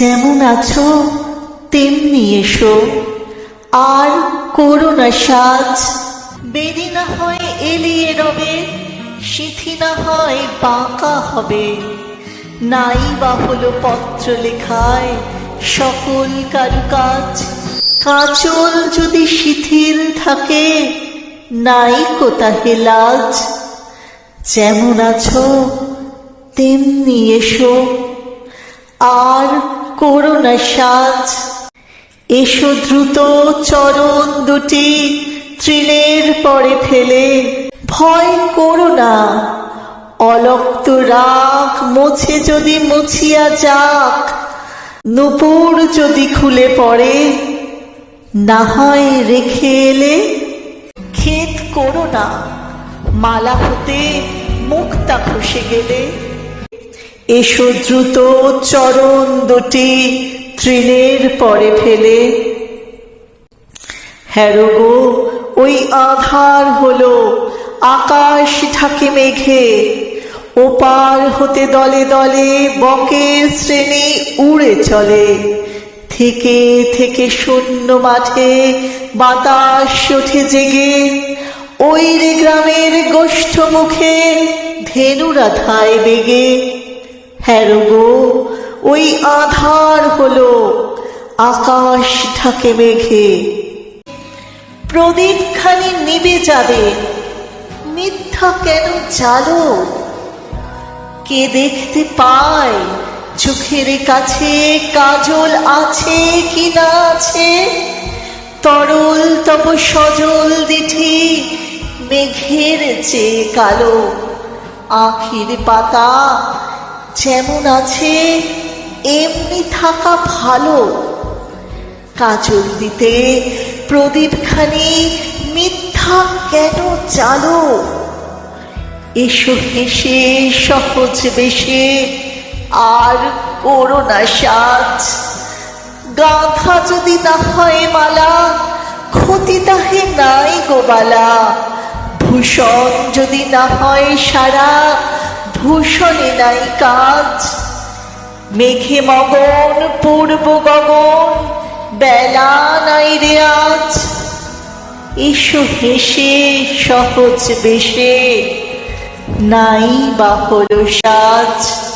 যেমন আছো, তেমনি এসো। আর করো না সাজ। বেরি না হয় এলিয়ে রবে সিথি না হয় বাঁকা হবে। নাই বা হলো পত্র লেখায় সকল কারুকাজ কাজল যদি শিথিল থাকে, নাই কোথাহে লাজ। যেমন আছো, তেমনি এসো। আর করো না সাজ। এসো দ্রুত চরণ দুটি তৃণের পরে ফেলে। ভয় করো না। অলক্ত রাগ মোছে যদি মুছিয়া যাক। নুপুর যদি খুলে পড়ে না হয় রেখে এলে। ক্ষেত করো না। মালা হতে মুক্তা খসে গেলে। এসো দ্রুত চরণ দুটি তৃণের পরে ফেলে। হ্যারো গো, ওই আধার হলো আকাশ ঢাকে মেঘে। ওপার হতে দলে দলে বকের শ্রেণি উড়ে চলে। থেকে থেকে শূন্য মাঠে বাতাস ওঠে জেগে। ওই রে গ্রামের গোষ্ঠ মুখে ধেনুরা ধায় বেগে। হ্যারো গো ওই আধার হলো আকাশ ঢাকে মেঘে। প্রদীপখানি নিবে যাবে, মিথ্যা কেন জালো কে দেখতে পায় চোখের কাছে কাজল আছে কি না আছে? তরল তব সজল দিঠি মেঘের চেয়ে কালো, আখির পাতা যেমন আছে, এমনি থাকা ভালো। কাজল দিতে প্রদীপখানি মিথ্যা কেন চালো এসো হেসে সহজ বেশে, আর করো না সাজ। গাঁথা যদি না হয় মালা, ক্ষতি তাহে নাই গোবালা ভূষণ যদি না হয় সারা ভূষণে নাই কাজ। মেঘে মগন, পূর্ব গগন, বেলা নাই রে আজ এসো হেসে, সহজ বেশে, নাই বা হলো সাজ।